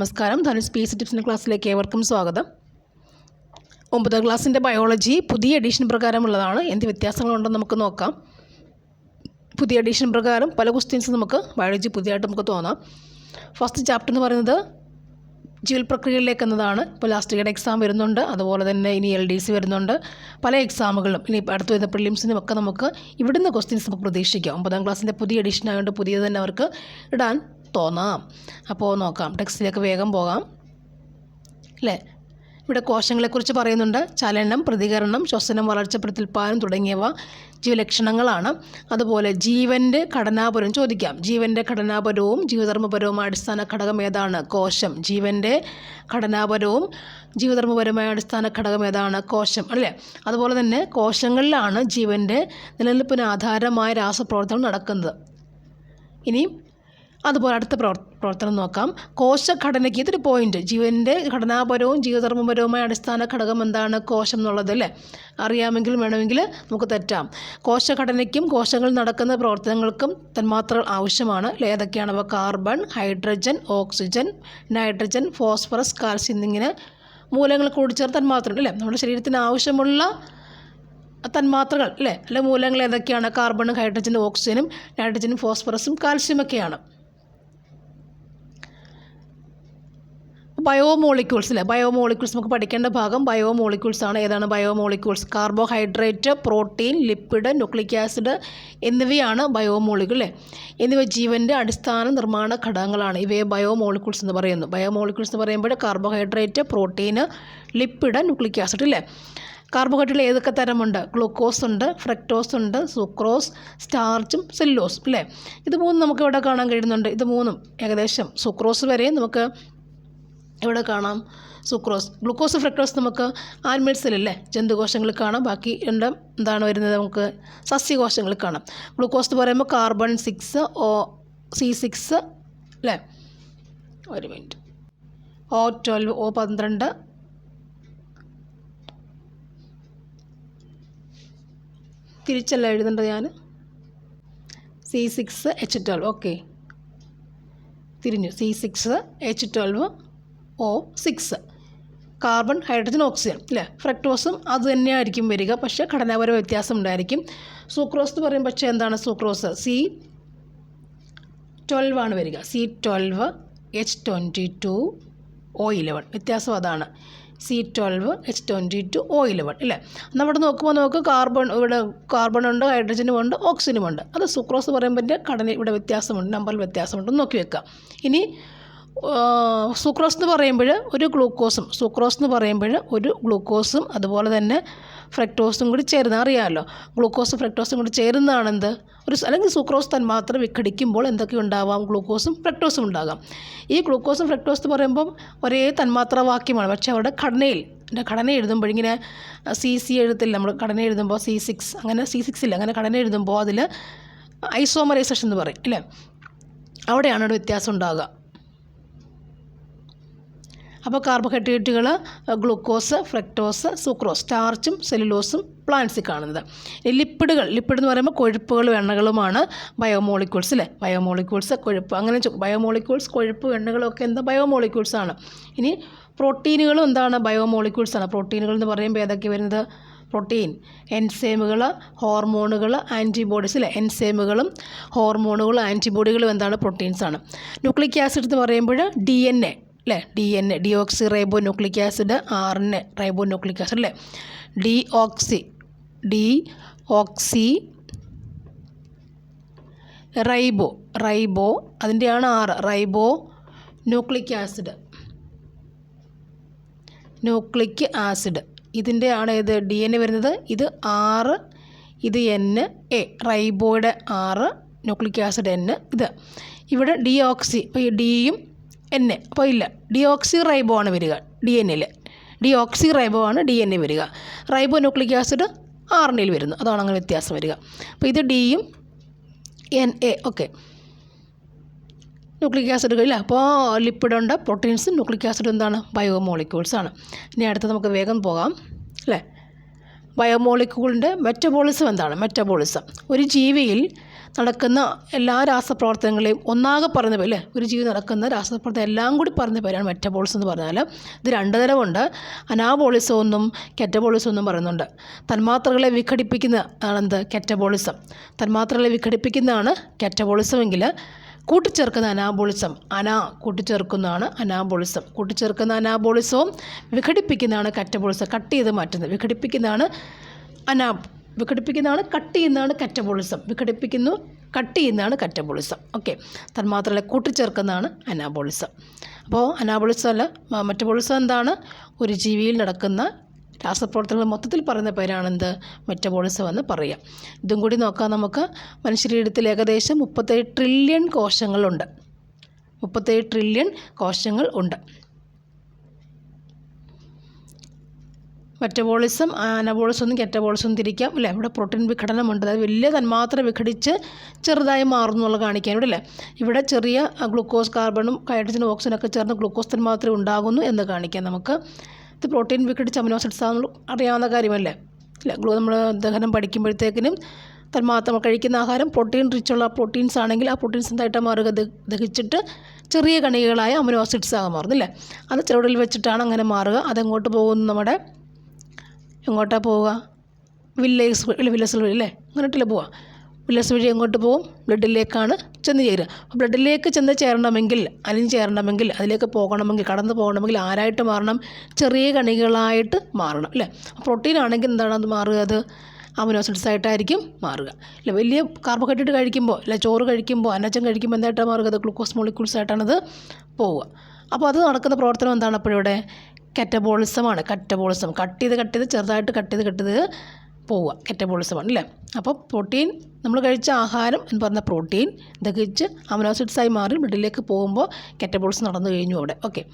നമസ്കാരം. ധനുഷ് സി ടിപ്സിന്റെ ക്ലാസ്സിലേക്ക് ഏവർക്കും സ്വാഗതം. ഒമ്പതാം ക്ലാസ്സിന്റെ ബയോളജി പുതിയ എഡീഷൻ പ്രകാരമുള്ളതാണ്. എന്ത് വ്യത്യാസങ്ങളുണ്ടെന്ന് നമുക്ക് നോക്കാം. പുതിയ എഡിഷൻ പ്രകാരം പല ക്വസ്റ്റ്യൻസ് നമുക്ക് ബയോളജി പുതിയതായിട്ട് നമുക്ക് തോന്നാം. ഫസ്റ്റ് ചാപ്റ്റർ എന്ന് പറയുന്നത് ജീവൽ പ്രക്രിയയിലേക്ക് എന്നതാണ്. ഇപ്പോൾ ലാസ്റ്റ് ഇയർ എക്സാം വരുന്നുണ്ട്. അതുപോലെ തന്നെ ഇനി എൽ ഡി സി വരുന്നുണ്ട്. പല എക്സാമുകളും ഇനി അടുത്ത് വരുന്ന പ്രിലിംസിനും ഒക്കെ നമുക്ക് ഇവിടുന്ന് ക്വസ്റ്റ്യൻസ് നമുക്ക് പ്രതീക്ഷിക്കാം. ഒമ്പതാം ക്ലാസ്സിന്റെ പുതിയ എഡിഷൻ ആയതുകൊണ്ട് പുതിയത് തന്നെ അവർക്ക് ഇടാൻ തോന്നാം. അപ്പോൾ നോക്കാം. ടെക്സ്റ്റിലേക്ക് വേഗം പോകാം. അല്ലേ ഇവിടെ കോശങ്ങളെക്കുറിച്ച് പറയുന്നുണ്ട്. ചലനം പ്രതികരണം ശ്വസനം വളർച്ച പ്രത്യുൽപാദനം തുടങ്ങിയവ ജീവലക്ഷണങ്ങളാണ്. അതുപോലെ ജീവന്റെ ഘടനാപരവും ചോദിക്കാം. ജീവന്റെ ഘടനാപരവും ജീവധർമ്മപരവുമായ അടിസ്ഥാന ഘടകം ഏതാണ്? കോശം. ജീവന്റെ ഘടനാപരവും ജീവധർമ്മപരമായ അടിസ്ഥാന ഘടകം ഏതാണ്? കോശം. അല്ലേ? അതുപോലെ തന്നെ കോശങ്ങളിലാണ് ജീവന്റെ നിലനിൽപ്പിന് ആധാരമായ രാസപ്രവർത്തനം നടക്കുന്നത്. ഇനിയും അതുപോലെ അടുത്ത പ്രവർത്തനം നോക്കാം. കോശഘടനയ്ക്ക് ഇതൊരു പോയിന്റ് ജീവന്റെ ഘടനാപരവും ജീവധർമ്മപരവുമായ അടിസ്ഥാന ഘടകം എന്താണ് കോശം എന്നുള്ളത് അല്ലേ? അറിയാമെങ്കിൽ വേണമെങ്കിൽ നമുക്ക് തെറ്റാം. കോശഘടനയ്ക്കും കോശങ്ങൾ നടക്കുന്ന പ്രവർത്തനങ്ങൾക്കും തന്മാത്രകൾ ആവശ്യമാണ്. ഏതൊക്കെയാണ് ഏതൊക്കെയാണവ carbon hydrogen oxygen nitrogen phosphorus calcium എന്നിങ്ങനെ മൂലങ്ങൾ കൂടി ചേർത്ത് തന്മാത്ര അല്ലേ? നമ്മുടെ ശരീരത്തിന് ആവശ്യമുള്ള തന്മാത്രകൾ അല്ലേ? അല്ലെ? മൂലങ്ങൾ ഏതൊക്കെയാണ്? കാർബണും ഹൈഡ്രജനും ഓക്സിജനും നൈട്രജനും ഫോസ്ഫറസും കാൽസ്യമൊക്കെയാണ് ബയോമോളിക്യൂൾസ് അല്ലേ ബയോമോളിക്യൂൾസ് നമുക്ക് പഠിക്കേണ്ട ഭാഗം ബയോമോളിക്യൂൾസ് ആണ്. ഏതാണ് biomolecules carbohydrate protein lipid nucleic acid എന്നിവയാണ് ബയോമോളിക്യൂൾ അല്ലേ എന്നിവ ജീവന്റെ അടിസ്ഥാന നിർമ്മാണ ഘടകങ്ങളാണ്. ഇവയെ ബയോമോളിക്യൂൾസ് എന്ന് പറയുന്നു. ബയോമോളിക്യൂൾസ് എന്ന് പറയുമ്പോൾ carbohydrate protein lipid nucleic acid അല്ലേ കാർബോഹൈഡ്രേറ്റ് ഏതൊക്കെ തരമുണ്ട്? ഗ്ലൂക്കോസ് ഉണ്ട് ഫ്രക്ടോസ് ഉണ്ട് സുക്രോസ് സ്റ്റാർച്ചും സെല്ലോസും അല്ലേ ഇത് മൂന്നും നമുക്ക് ഇവിടെ കാണാൻ കഴിയുന്നുണ്ട്. ഇത് മൂന്നും ഏകദേശം സുക്രോസ് വരെ നമുക്ക് ഇവിടെ കാണാം സുക്രോസ് ഗ്ലൂക്കോസ് ഫ്രക്ടോസ് നമുക്ക് ആനിമൽസിലല്ലേ ജന്തുകോശങ്ങളിൽ കാണാം. ബാക്കി ഉണ്ട് എന്താണ് വരുന്നത് നമുക്ക് സസ്യകോശങ്ങളിൽ കാണാം. ഗ്ലൂക്കോസ് എന്ന് പറയുമ്പോൾ carbon six O C six അല്ലേ ഒരു മിനിറ്റ് ഓ ട്വൽവ് ഓ പന്ത്രണ്ട്. തിരിച്ചല്ല എഴുതേണ്ടത് ഞാൻ? C six H twelve okay തിരിഞ്ഞു. C six H twelve O six carbon hydrogen oxygen. അല്ലേ ഫ്രക്ടോസും അത് തന്നെയായിരിക്കും വരിക. പക്ഷേ ഘടനാപര വ്യത്യാസം ഉണ്ടായിരിക്കും. സൂക്രോസ് എന്ന് പറയും പക്ഷേ എന്താണ് സൂക്രോസ്? സി ട്വൽവ് ആണ് വരിക. C twelve H twenty two O eleven. വ്യത്യാസം അതാണ്. C twelve H twenty two O eleven. അല്ലേ എന്നാൽ ഇവിടെ നോക്കുമ്പോൾ നമുക്ക് കാർബൺ ഇവിടെ കാർബൺ ഉണ്ട് ഹൈഡ്രജനും ഉണ്ട് ഓക്സിജനും ഉണ്ട്. അത് സുക്രോസ് പറയുമ്പോൾ ഘടന ഇവിടെ വ്യത്യാസമുണ്ട് നമ്പറിൽ വ്യത്യാസമുണ്ട്. നോക്കി വെക്കാം. ഇനി സുക്രോസ് എന്ന് പറയുമ്പോൾ ഒരു ഗ്ലൂക്കോസും സുക്രോസ് എന്ന് പറയുമ്പോൾ ഒരു ഗ്ലൂക്കോസും അതുപോലെ തന്നെ ഫ്രക്ടോസും കൂടി ചേരുന്ന അറിയാമല്ലോ ഗ്ലൂക്കോസും ഫ്രക്ടോസും കൂടി ചേരുന്നതാണെന്ത്? ഒരു അല്ലെങ്കിൽ സുക്രോസ് തന്മാത്ര വിഘടിക്കുമ്പോൾ എന്തൊക്കെ ഉണ്ടാവാം? ഗ്ലൂക്കോസും ഫ്രക്ടോസും ഉണ്ടാകാം. ഈ ഗ്ലൂക്കോസും ഫ്രക്ടോസ് എന്ന് പറയുമ്പം ഒരേ തന്മാത്ര വാക്യമാണ്. പക്ഷേ അവരുടെ ഘടനയിൽ എന്റെ ഘടന എഴുതുമ്പോൾ ഇങ്ങനെ സി സി എഴുത്തില്ല നമ്മൾ ഘടന എഴുതുമ്പോൾ സി സിക്സ് അങ്ങനെ സി സിക്സ് ഇല്ല. അങ്ങനെ ഘടന എഴുതുമ്പോൾ അതിൽ ഐസോമറൈസേഷൻ എന്ന് പറയും അല്ലേ അവിടെയാണ് ഒരു വ്യത്യാസം ഉണ്ടാകുക അപ്പോൾ കാർബോഹൈഡ്രേറ്റുകൾ ഗ്ലൂക്കോസ് ഫ്രക്ടോസ് സുക്രോസ് സ്റ്റാർച്ചും സെല്ലുലോസും പ്ലാന്റ്സിൽ കാണുന്നത്. ലിപ്പിഡുകൾ ലിപ്പിഡ് എന്ന് പറയുമ്പോൾ കൊഴുപ്പുകളും എണ്ണകളുമാണ് ബയോമോളിക്യൂൾസ് അല്ലേ? ബയോമോളിക്യൂൾസ് കൊഴുപ്പ്. അങ്ങനെ ബയോമോളിക്യൂൾസ് കൊഴുപ്പ് എണ്ണകളൊക്കെ എന്താ? ബയോമോളിക്യൂൾസ് ആണ്. ഇനി പ്രോട്ടീനുകളും എന്താണ്? ബയോമോളിക്യൂൾസ് ആണ്. പ്രോട്ടീനുകൾ എന്ന് പറയുമ്പോൾ ഏതൊക്കെ വരുന്നത്? പ്രോട്ടീൻ എൻസൈമുകൾ ഹോർമോണുകൾ ആന്റിബോഡീസ് അല്ലേ? എൻസൈമുകളും ഹോർമോണുകളും ആന്റിബോഡികളും എന്താണ്? പ്രോട്ടീൻസ് ആണ്. ന്യൂക്ലിക് ആസിഡ് എന്ന് പറയുമ്പോൾ ഡി എൻ എ അല്ലേ D N A deoxy ribo nucleic acid R N A ribo nucleic acid അല്ലേ ഡി ഓക്സി ഡി ഓക്സി റൈബോ റൈബോ അതിന്റെയാണ് ആറ് ribo nucleic acid nucleic acid ഇതിന്റെ ആണ് ഇത് ഡി എൻ എ വരുന്നത് ഇത് ആറ് ഇത് എൻ എ റൈബോയുടെ ആറ് ന്യൂക്ലിക് ആസിഡ് എൻ ഇത്. ഇവിടെ ഡി ഓക്സി ഇപ്പോൾ ഈ ഡിയും എൻ എ അപ്പോൾ ഇല്ല. ഡി ഓക്സി റൈബോ ആണ് വരിക. ഡി എൻ എയിൽ ഡി ഓക്സി റൈബോ ആണ് ഡി എൻ എ വരിക. Ribo nucleic acid R N എയിൽ വരുന്നു. അതാണ് അങ്ങനെ വ്യത്യാസം വരിക. അപ്പോൾ ഇത് ഡിയും എൻ എ ഓക്കെ ന്യൂക്ലിക് ആസിഡുകളിൽ അപ്പോൾ ലിപ്പിഡുണ്ട് പ്രോട്ടീൻസും ന്യൂക്ലിക് ആസിഡും എന്താണ്? ബയോമോളിക്യൂൾസ് ആണ്. ഇനി അടുത്ത് നമുക്ക് വേഗം പോകാം. അല്ലേ? ബയോമോളിക്യൂളിന്റെ മെറ്റബോളിസം എന്താണ്? മെറ്റബോളിസം ഒരു ജീവിയിൽ നടക്കുന്ന എല്ലാ രാസപ്രവർത്തനങ്ങളെയും ഒന്നാകെ പറഞ്ഞ പോലെ അല്ലേ? ഒരു ജീവി നടക്കുന്ന രാസപ്രവർത്തനം എല്ലാം കൂടി പറഞ്ഞ പേരാണ് മെറ്റബോളിസം എന്ന് പറഞ്ഞാൽ. ഇത് രണ്ട് തരമുണ്ട് അനാബോളിസം എന്നും കെറ്റബോളിസം എന്നും പറയുന്നുണ്ട്. തന്മാത്രകളെ വിഘടിപ്പിക്കുന്ന ആണെന്ത് കെറ്റബോളിസം തന്മാത്രകളെ വിഘടിപ്പിക്കുന്നതാണ് കെറ്റബോളിസം എങ്കിൽ കൂട്ടിച്ചേർക്കുന്ന അനാബോളിസം അനാ കൂട്ടിച്ചേർക്കുന്നതാണ് അനാബോളിസം കൂട്ടിച്ചേർക്കുന്ന അനാബോളിസവും വിഘടിപ്പിക്കുന്നതാണ് കറ്റബോളിസം കട്ട് ചെയ്ത് മാറ്റുന്നത്. വിഘടിപ്പിക്കുന്നതാണ് അനാ വിഘടിപ്പിക്കുന്നതാണ് കട്ട് ചെയ്യുന്നതാണ് കറ്റബോളിസം. വിഘടിപ്പിക്കുന്നു കട്ട് ചെയ്യുന്നതാണ് കറ്റബോളിസം. ഓക്കെ തന്മാത്രകളെ കൂട്ടിച്ചേർക്കുന്നതാണ് അനാബോളിസം. അപ്പോൾ അനാബോളിസം അല്ല മെറ്റബോളിസം എന്താണ്? ഒരു ജീവിയിൽ നടക്കുന്ന രാസപ്രവർത്തനങ്ങൾ മൊത്തത്തിൽ പറയുന്ന പേരാണെന്ത് മെറ്റബോളിസം എന്ന് പറയാം ഇതും കൂടി നോക്കാം നമുക്ക്. മനുഷ്യരീരത്തിൽ ഏകദേശം മുപ്പത്തേഴ് ട്രില്യൺ കോശങ്ങളുണ്ട്. മുപ്പത്തേഴ് ട്രില്യൺ കോശങ്ങൾ ഉണ്ട്. മെറ്റബോളിസം അനബോളിസം കെറ്റബോളിസം തിരിക്കാം അല്ലേ ഇവിടെ പ്രോട്ടീൻ വിഘടനമുണ്ട്. അതായത് വലിയ തന്മാത്ര വിഘടിച്ച് ചെറുതായി മാറുന്നു എന്നുള്ള കാണിക്കാൻ ഇവിടെ അല്ലേ ഇവിടെ ചെറിയ ഗ്ലൂക്കോസ് കാർബണും ഹൈഡ്രജനും ഓക്സിജനും ഒക്കെ ചേർന്ന് ഗ്ലൂക്കോസ് തന്മാത്ര ഉണ്ടാകുന്നു എന്ന് കാണിക്കാം നമുക്ക്. ഇത് പ്രോട്ടീൻ വിഘടിച്ച് അമിനോസിഡ്സ് ആണെന്ന് അറിയാവുന്ന കാര്യമല്ലേ? അല്ല ഗ്ലൂ നമ്മൾ ദഹനം പഠിക്കുമ്പോഴത്തേക്കിനും തന്മാത്ര കഴിക്കുന്ന ആഹാരം പ്രോട്ടീൻ റിച്ചുള്ള പ്രോട്ടീൻസ് ആണെങ്കിൽ ആ പ്രോട്ടീൻസ് എന്തായിട്ട് മാറുക? ദഹിച്ചിട്ട് ചെറിയ കണികകളായ അമിനോ ആസിഡ്സ് ആകാൻ മാറുന്നില്ലേ അത് ചെറുടിൽ വെച്ചിട്ടാണ് അങ്ങനെ മാറുക. അതെങ്ങോട്ട് പോകുന്നു നമ്മുടെ എങ്ങോട്ടാണ് പോവുക? വില്ലേജ് വഴി വില്ലസ് വഴി അല്ലേ? അങ്ങോട്ടല്ലേ പോവുക? വില്ലസ് വഴി എങ്ങോട്ട് പോകും? ബ്ലഡിലേക്കാണ് ചെന്ന് ചേരുക. അപ്പോൾ ബ്ലഡിലേക്ക് ചെന്ന് ചേരണമെങ്കിൽ അലിഞ്ഞ് ചേരണമെങ്കിൽ അതിലേക്ക് പോകണമെങ്കിൽ കടന്നു പോകണമെങ്കിൽ ആരായിട്ട് മാറണം? ചെറിയ കണികളായിട്ട് മാറണം അല്ലേ? പ്രോട്ടീൻ ആണെങ്കിൽ എന്താണ് അത് മാറുക അത്? അമിനോസിഡ്സ് ആയിട്ടായിരിക്കും മാറുക. അല്ല വലിയ കാർബോഹൈഡ്രേറ്റ് കഴിക്കുമ്പോൾ അല്ല ചോറ് കഴിക്കുമ്പോൾ അന്നച്ചം കഴിക്കുമ്പോൾ എന്തായിട്ടാണ് മാറുക? അത് ഗ്ലൂക്കോസ് മോളിക്യൂൾസ് ആയിട്ടാണത് പോവുക. അപ്പോൾ അത് നടക്കുന്ന പ്രവർത്തനം എന്താണ് അപ്പോഴിവിടെ കറ്റബോളിസമാണ് കറ്റബോളിസം കട്ട് ചെയ്ത് കട്ട് ചെയ്ത് ചെറുതായിട്ട് കട്ട് ചെയ്ത് കട്ട് ചെയ്ത് പോവുക. കെറ്റബോളിസമാണ് അല്ലേ? അപ്പോൾ പ്രോട്ടീൻ നമ്മൾ കഴിച്ച ആഹാരം എന്ന് പറഞ്ഞ പ്രോട്ടീൻ ദഹിച്ച് അമിനോസിഡ്സായി മാറി ബ്ലഡിലേക്ക് പോകുമ്പോൾ കെറ്റബോളിസം നടന്നു കഴിഞ്ഞു അവിടെ. ഓക്കെ